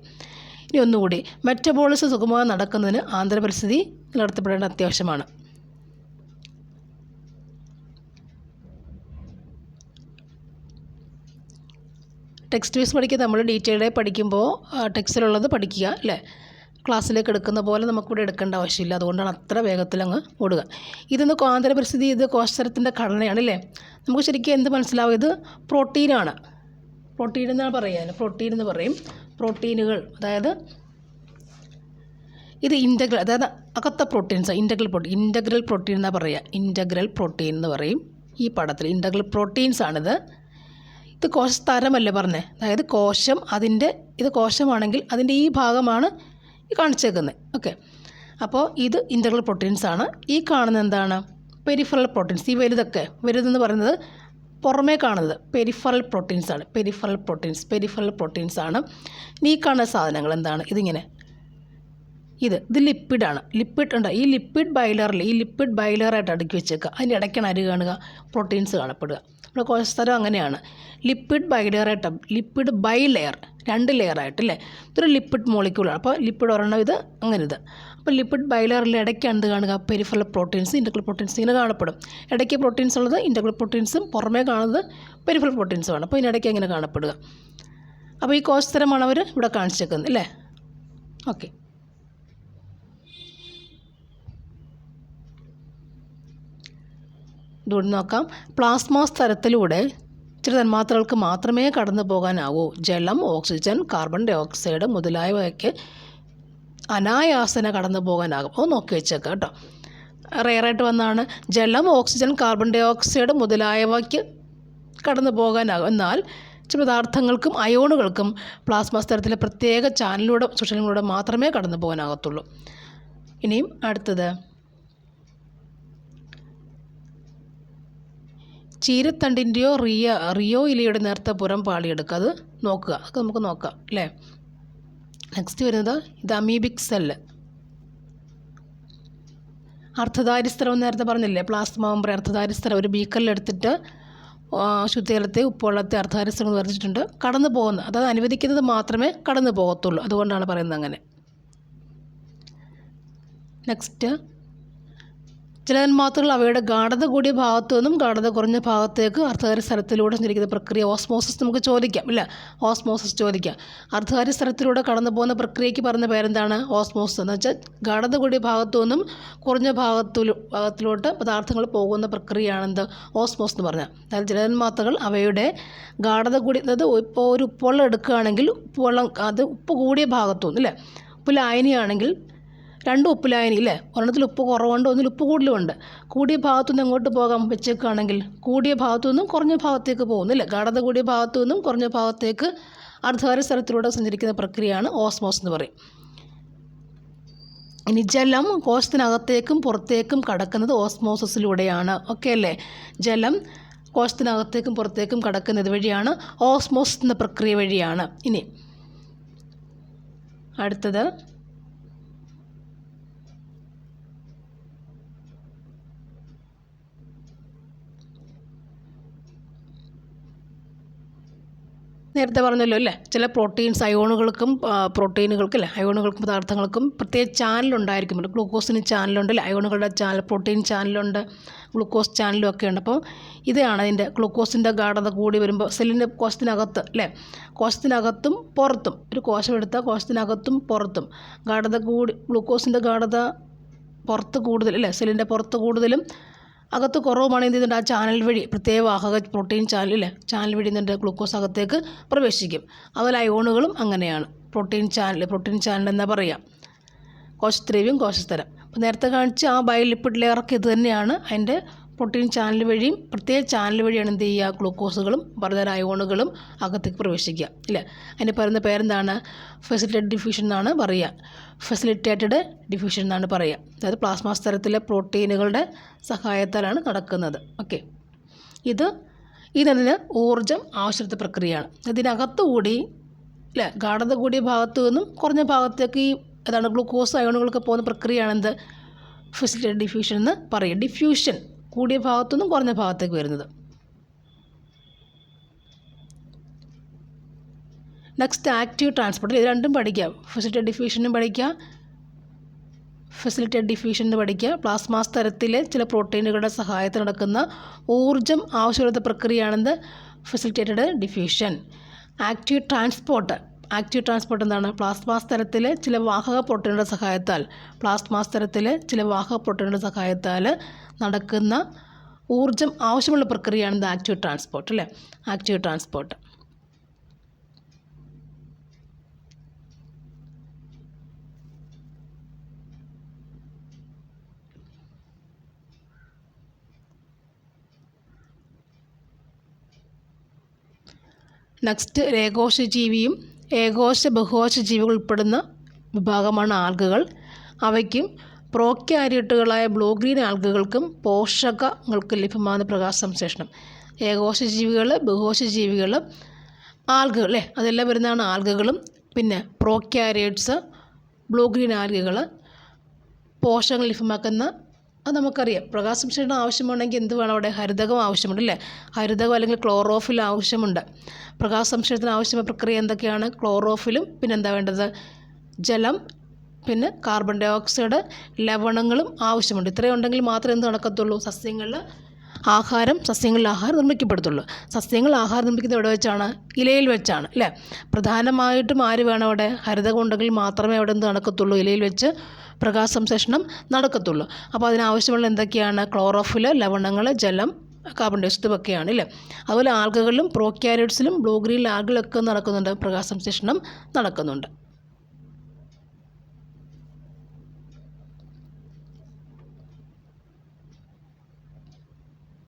ഇനി ഒന്നുകൂടി. മെറ്റബോളിസം സുഗമമായി നടക്കുന്നതിന് ആന്തരപരിസ്ഥിതി നിലനിർത്തപ്പെടേണ്ട അത്യാവശ്യമാണ്. ടെക്സ്റ്റ് വൈസ് പഠിക്കുക നമ്മൾ ഡീറ്റെയിൽഡായി പഠിക്കുമ്പോൾ ടെക്സ്റ്റിലുള്ളത് പഠിക്കുക അല്ലേ? ക്ലാസ്സിലേക്ക് എടുക്കുന്ന പോലെ നമുക്കിവിടെ എടുക്കേണ്ട ആവശ്യമില്ല. അതുകൊണ്ടാണ് അത്ര വേഗത്തിൽ അങ്ങ് ഓടുക. ഇതൊന്ന് ആന്തര പരിസ്ഥിതി ഇത് കോശത്തിന്റെ ഘടനയാണ് അല്ലേ? നമുക്ക് ശരിക്കും എന്ത് മനസ്സിലാവും? ഇത് പ്രോട്ടീനാണ്. പ്രോട്ടീൻ എന്നാണ് പറയുക. പ്രോട്ടീൻ എന്ന് പറയും. പ്രോട്ടീനുകൾ അതായത് ഇത് ഇന്റഗ്രൽ അതായത് അകത്ത proteins integral protein integral protein എന്നാണ് പറയുക. ഇന്റഗ്രൽ പ്രോട്ടീൻ എന്ന് പറയും. ഈ പടത്തിൽ ഇന്റഗ്രൽ പ്രോട്ടീൻസ് ആണിത്. ഇത് കോശസ്തരമല്ലേ പറഞ്ഞത് അതായത് കോശം അതിന്റെ ഇത് കോശമാണെങ്കിൽ അതിന്റെ ഈ ഭാഗമാണ് ഈ കാണിച്ചേക്കുന്നത് ഓക്കെ അപ്പോൾ ഇത് ഇന്റഗ്രൽ ആണ്. ഈ കാണുന്ന എന്താണ്? പെരിഫറൽ പ്രോട്ടീൻസ് ഈ വലുതൊക്കെ. വലുതെന്ന് പറയുന്നത് പുറമേ കാണുന്നത് പെരിഫറൽ പ്രോട്ടീൻസ് ആണ്. പെരിഫറൽ പ്രോട്ടീൻസ് പെരിഫറൽ പ്രോട്ടീൻസ് ആണ്. ഈ കാണുന്ന സാധനങ്ങൾ എന്താണ്? ഇതിങ്ങനെ. ഇത് ഇത് ലിപ്പിഡാണ് ലിപ്പിഡ് ഉണ്ട്? ഈ ലിപ്പിഡ് ബൈലറിൽ ഈ ലിപ്പിഡ് ബൈലറായിട്ട് അടുക്കി വെച്ചേക്കുക അതിന്റെ ഇടയ്ക്കാണ് അരി കാണുക പ്രോട്ടീൻസ് കാണപ്പെടുക. നമ്മുടെ കോശസ്ഥലം അങ്ങനെയാണ്. ലിപ്പിഡ് ബൈലെയറായിട്ട് ലിപ്പിഡ് ബൈ ലെയർ രണ്ട് ലെയറായിട്ട് അല്ലേ ഇതൊരു ലിപ്പിഡ് മോളിക്യൂളാണ് അപ്പോൾ ലിപ്പിഡ് ഒരെണ്ണം ഇത് അങ്ങനെ ഇത്. അപ്പോൾ ലിപ്പിഡ് ബൈലറിൽ ഇടയ്ക്കാണ് ഇത് കാണുക? പെരിഫറൽ പ്രോട്ടീൻസ് ഇന്റഗ്രൽ പ്രോട്ടീൻസ് ഇങ്ങനെ കാണപ്പെടും. ഇടയ്ക്ക് പ്രോട്ടീൻസ് ഉള്ളത് ഇന്റഗ്രൽ പ്രോട്ടീൻസും പുറമേ കാണുന്നത് പെരിഫറൽ പ്രോട്ടീൻസുമാണ് അപ്പോൾ ഇതിനിടയ്ക്ക് ഇങ്ങനെ കാണപ്പെടുക? അപ്പോൾ ഈ കോശസ്ഥലമാണ് അവർ ഇവിടെ കാണിച്ചേക്കുന്നത് അല്ലേ? ഓക്കെ ഇതുകൊണ്ട് നോക്കാം. പ്ലാസ്മ സ്ഥലത്തിലൂടെ ചില തന്മാത്രകൾക്ക് മാത്രമേ കടന്നു പോകാനാവൂ ജലം ഓക്സിജൻ കാർബൺ ഡൈ ഓക്സൈഡ് മുതലായവയ്ക്ക് അനായാസന കടന്നു പോകാനാകും. അത് നോക്കി വെച്ചേക്കാം കേട്ടോ. റെയറായിട്ട് വന്നാണ് ജലം ഓക്സിജൻ കാർബൺ ഡൈ ഓക്സൈഡ് മുതലായവയ്ക്ക് കടന്നു പോകാനാകും. എന്നാൽ ചില പദാർത്ഥങ്ങൾക്കും അയോണുകൾക്കും പ്ലാസ്മ സ്ഥലത്തിലെ പ്രത്യേക ചാനലിലൂടെ സുഷലിലൂടെ മാത്രമേ കടന്നു പോകാനാകത്തുള്ളൂ. ഇനിയും അടുത്തത്. ചീരത്തണ്ടിന്റെയോ റിയ റിയോ ഇലയുടെ നേർത്ത പുറം പാളിയെടുക്കുക. അത് നോക്കുക. അതൊക്കെ നമുക്ക് നോക്കാം അല്ലേ? നെക്സ്റ്റ് വരുന്നത് ഇത് അമീബിക് സെല്ല് അർത്ഥധാരിസ്തരം നേരത്തെ പറഞ്ഞില്ലേ? പ്ലാസ്മ മെമ്പറി സ്ഥലം ഒരു ബീക്കറിലെടുത്തിട്ട് ശുദ്ധജലത്തെ ഉപ്പുവെള്ളത്തെ അർത്ഥധാരിസ്തരം എന്ന് പറഞ്ഞിട്ടുണ്ട്. കടന്നു പോകുന്ന അതായത് അനുവദിക്കുന്നത് മാത്രമേ കടന്നു പോകത്തുള്ളൂ. അതുകൊണ്ടാണ് പറയുന്നത് അങ്ങനെ. നെക്സ്റ്റ് ചില തന്മാത്രകൾ അവയുടെ ഗാഠത കൂടിയ ഭാഗത്തു നിന്നും ഗാഠത കുറഞ്ഞ ഭാഗത്തേക്ക് അർദ്ധകാരി സ്ഥലത്തിലൂടെ സഞ്ചരിക്കുന്ന പ്രക്രിയ ഓസ്മോസിസ് നമുക്ക് ചോദിക്കാം ഇല്ല? ഓസ്മോസിസ് ചോദിക്കാം. അർദ്ധകാരി സ്ഥലത്തിലൂടെ കടന്നു പോകുന്ന പ്രക്രിയയ്ക്ക് പറഞ്ഞ പേരെന്താണ്? ഓസ്മോസിസ് എന്ന് വെച്ചാൽ ഗാഠത കൂടിയ ഭാഗത്തു നിന്നും കുറഞ്ഞ ഭാഗത്തു ഭാഗത്തിലോട്ട് പദാർത്ഥങ്ങൾ പോകുന്ന പ്രക്രിയയാണെന്ത്? ഓസ്മോസ് എന്ന് പറഞ്ഞാൽ. അതായത് ചില തന്മാത്രകൾ അവയുടെ ഗാഠത കൂടി അതായത് ഇപ്പോൾ ഒരു ഉപ്പുവെള്ളം എടുക്കുകയാണെങ്കിൽ ഉപ്പുവെള്ളം അത് ഉപ്പ് കൂടിയ ഭാഗത്തു നിന്ന് അല്ലേ ഉപ്പ് ലായനിയാണെങ്കിൽ രണ്ട് ഉപ്പിലായനി അല്ലേ ഒരെണ്ണത്തിൽ ഉപ്പ് കുറവുണ്ട് ഒന്നിൽ ഉപ്പ് കൂടുതലുമുണ്ട്. കൂടിയ ഭാഗത്തുനിന്ന് എങ്ങോട്ട് പോകാം വെച്ചേക്കുകയാണെങ്കിൽ കൂടിയ ഭാഗത്തു നിന്നും കുറഞ്ഞ ഭാഗത്തേക്ക് പോകുന്നില്ല ഗാഠത കൂടിയ ഭാഗത്തു നിന്നും കുറഞ്ഞ ഭാഗത്തേക്ക് അർദ്ധകാര സ്ഥലത്തിലൂടെ സഞ്ചരിക്കുന്ന പ്രക്രിയയാണ് ഓസ്മോസ് എന്ന് പറയും. ഇനി ജലം കോശത്തിനകത്തേക്കും പുറത്തേക്കും കടക്കുന്നത് ഓസ്മോസസിലൂടെയാണ്. ഓക്കെ അല്ലേ? ജലം കോശത്തിനകത്തേക്കും പുറത്തേക്കും കടക്കുന്നത് വഴിയാണ് ഓസ്മോസ് എന്ന പ്രക്രിയ വഴിയാണ്. ഇനി അടുത്തത് നേരത്തെ പറഞ്ഞല്ലോ അല്ലേ? ചില പ്രോട്ടീൻസ് അയോണുകൾക്കും പ്രോട്ടീനുകൾക്കും അല്ലേ? അയോണുകൾക്കും പദാർത്ഥങ്ങൾക്കും പ്രത്യേക ചാനലുണ്ടായിരിക്കും. ഗ്ലൂക്കോസിന് ചാനലുണ്ട് അല്ലേ? അയോണുകളുടെ ചാനൽ പ്രോട്ടീൻ ചാനലുണ്ട് ഗ്ലൂക്കോസ് ചാനലും ഒക്കെ ഉണ്ട്. അപ്പോൾ ഇതാണ് അതിന്റെ ഗ്ലൂക്കോസിന്റെ ഗാഠത കൂടി വരുമ്പോൾ സെല്ലിന്റെ കോശത്തിനകത്ത് അല്ലേ? കോശത്തിനകത്തും പുറത്തും. ഒരു കോശം എടുത്താൽ കോശത്തിനകത്തും പുറത്തും. ഗാഠത കൂടി ഗ്ലൂക്കോസിന്റെ ഗാഠത പുറത്ത് കൂടുതൽ അല്ലേ? സെല്ലിന്റെ പുറത്ത് കൂടുതലും അകത്ത് കുറവുമാണ് എന്ത് ചെയ്യുന്നുണ്ട്? ആ ചാനൽ വഴി പ്രത്യേക വാഹക പ്രോട്ടീൻ ചാനൽ ഇല്ലേ? ചാനൽ വഴി എന്തുണ്ട് ഗ്ലൂക്കോസ് അകത്തേക്ക് പ്രവേശിക്കും. അതുപോലെ അയോണുകളും അങ്ങനെയാണ്. പ്രോട്ടീൻ ചാനൽ പ്രോട്ടീൻ ചാനൽ എന്നാ പറയാം. കോശദ്രവ്യം കോശസ്ഥലം അപ്പോൾ നേരത്തെ കാണിച്ച ആ ബയോലിപ്പിഡ് ലെയറൊക്കെ ഇത് തന്നെയാണ്. അതിന്റെ പ്രോട്ടീൻ ചാനൽ വഴിയും പ്രത്യേക ചാനൽ വഴിയാണ് എന്ത് ചെയ്യുക? ഗ്ലൂക്കോസുകളും പലതരം അയോണുകളും അകത്തേക്ക് പ്രവേശിക്കുക ഇല്ല അതിന് പറയുന്ന പേരെന്താണ്? ഫെസിലിറ്റേറ്റഡ് ഡിഫ്യൂഷൻ എന്നാണ് പറയുക. ഫെസിലിറ്റേറ്റഡ് ഡിഫ്യൂഷൻ എന്നാണ് പറയുക. അതായത് പ്ലാസ്മ സ്തരത്തിലെ പ്രോട്ടീനുകളുടെ സഹായത്താലാണ് നടക്കുന്നത്. ഓക്കെ. ഇത് ഇതിന് ഊർജം ആവശ്യത്തെ പ്രക്രിയയാണ്. ഇതിനകത്തുകൂടി അല്ലേ? ഗാഠത കൂടിയ ഭാഗത്തു നിന്നും കുറഞ്ഞ ഭാഗത്തേക്ക് ഈ അതാണ് ഗ്ലൂക്കോസ് അയോണുകളൊക്കെ പോകുന്ന പ്രക്രിയയാണെന്ത് ഫെസിലിറ്റേറ്റഡ് ഡിഫ്യൂഷൻ എന്ന് പറയും ഡിഫ്യൂഷൻ കൂടിയ ഭാഗത്തുനിന്നും കുറഞ്ഞ ഭാഗത്തേക്ക് വരുന്നത്. നെക്സ്റ്റ് ആക്റ്റീവ് ട്രാൻസ്പോർട്ട് ഇത് രണ്ടും പഠിക്കാം. ഫെസിലിറ്റേറ്റഡ് ഡിഫ്യൂഷനും പഠിക്കാം. ഡിഫ്യൂഷൻ എന്ന് പഠിക്കുക പ്ലാസ്മ സ്ഥലത്തിലെ ചില പ്രോട്ടീനുകളുടെ സഹായത്തിൽ നടക്കുന്ന ഊർജം ആവശ്യമുള്ള പ്രക്രിയയാണെന്ന് facilitated diffusion active transport active transport എന്താണ്? പ്ലാസ്മ സ്ഥലത്തിലെ ചില വാഹക പ്രോട്ടീനുകളുടെ സഹായത്താൽ. പ്ലാസ്മ സ്ഥലത്തിലെ ചില വാഹക പ്രോട്ടീനുകളുടെ സഹായത്താൽ നടക്കുന്ന ഊർജം ആവശ്യമുള്ള പ്രക്രിയയാണ് ഇത് ആക്റ്റീവ് ട്രാൻസ്പോർട്ട് അല്ലേ? ആക്റ്റീവ് ട്രാൻസ്പോർട്ട് നെക്സ്റ്റ് രേഖോഷജീവിയും ഏകോശ ബഹുകോശ ജീവികൾ ഉൾപ്പെടുന്ന വിഭാഗമാണ് ആൽഗകൾ. അവയ്ക്കും പ്രോക്യാരിയട്ടുകളായ ബ്ലൂ ഗ്രീൻ ആൽഗകൾക്കും പോഷകങ്ങൾക്ക് ലഭ്യമാകുന്ന പ്രകാശ സംശ്ലേഷണം. ഏകോശ ജീവികൾ ബഹുകോശ ജീവികൾ ആൽഗകൾ അല്ലേ? അതെല്ലാം വരുന്നതാണ് ആൽഗകളും. പിന്നെ പ്രോക്യാരിയേറ്റ്സ് ബ്ലൂ ഗ്രീൻ ആൽഗകൾ പോഷകങ്ങൾ ലഭ്യമാക്കുന്ന അത് നമുക്കറിയാം. പ്രകാശസംശ്ലേഷണം ആവശ്യമുണ്ടെങ്കിൽ എന്ത് വേണം അവിടെ? ഹരിതകം ആവശ്യമുണ്ട് അല്ലേ? ഹരിതകം അല്ലെങ്കിൽ ക്ലോറോഫിൽ ആവശ്യമുണ്ട്. പ്രകാശ സംശ്ലേഷണത്തിന് ആവശ്യമായ പ്രക്രിയ എന്തൊക്കെയാണ്? ക്ലോറോഫിലും പിന്നെ എന്താ വേണ്ടത്? ജലം പിന്നെ കാർബൺ ഡൈ ഓക്സൈഡ് ലവണങ്ങളും ആവശ്യമുണ്ട്. ഇത്രയും ഉണ്ടെങ്കിൽ മാത്രമേ എന്ത് നടക്കത്തുള്ളൂ? സസ്യങ്ങളിൽ ആഹാരം സസ്യങ്ങളിൽ ആഹാരം നിർമ്മിക്കപ്പെടുത്തുള്ളൂ. സസ്യങ്ങൾ ആഹാരം നിർമ്മിക്കുന്നത് എവിടെ വെച്ചാണ്? ഇലയിൽ വെച്ചാണ് അല്ലേ? പ്രധാനമായിട്ടും ആര് വേണം അവിടെ? ഹരിതകം ഉണ്ടെങ്കിൽ മാത്രമേ അവിടെ എന്ത് നടക്കത്തുള്ളൂ? ഇലയിൽ വെച്ച് പ്രകാശ സംശ്ലേഷണം നടക്കത്തുള്ളൂ. അപ്പോൾ അതിനാവശ്യമുള്ള എന്തൊക്കെയാണ്? ക്ലോറോഫിൽ ലവണങ്ങൾ ജലം കാർബൺ ഡൈ ഓക്സൈഡ് ഒക്കെയാണ് അല്ലേ അതുപോലെ ആൽഗകളിലും പ്രോക്യാരിയറ്റ്സിലും ബ്ലൂ ഗ്രീൻ ആൽഗിലൊക്കെ നടക്കുന്നുണ്ട്. പ്രകാശ സംശ്ലേഷണം നടക്കുന്നുണ്ട്.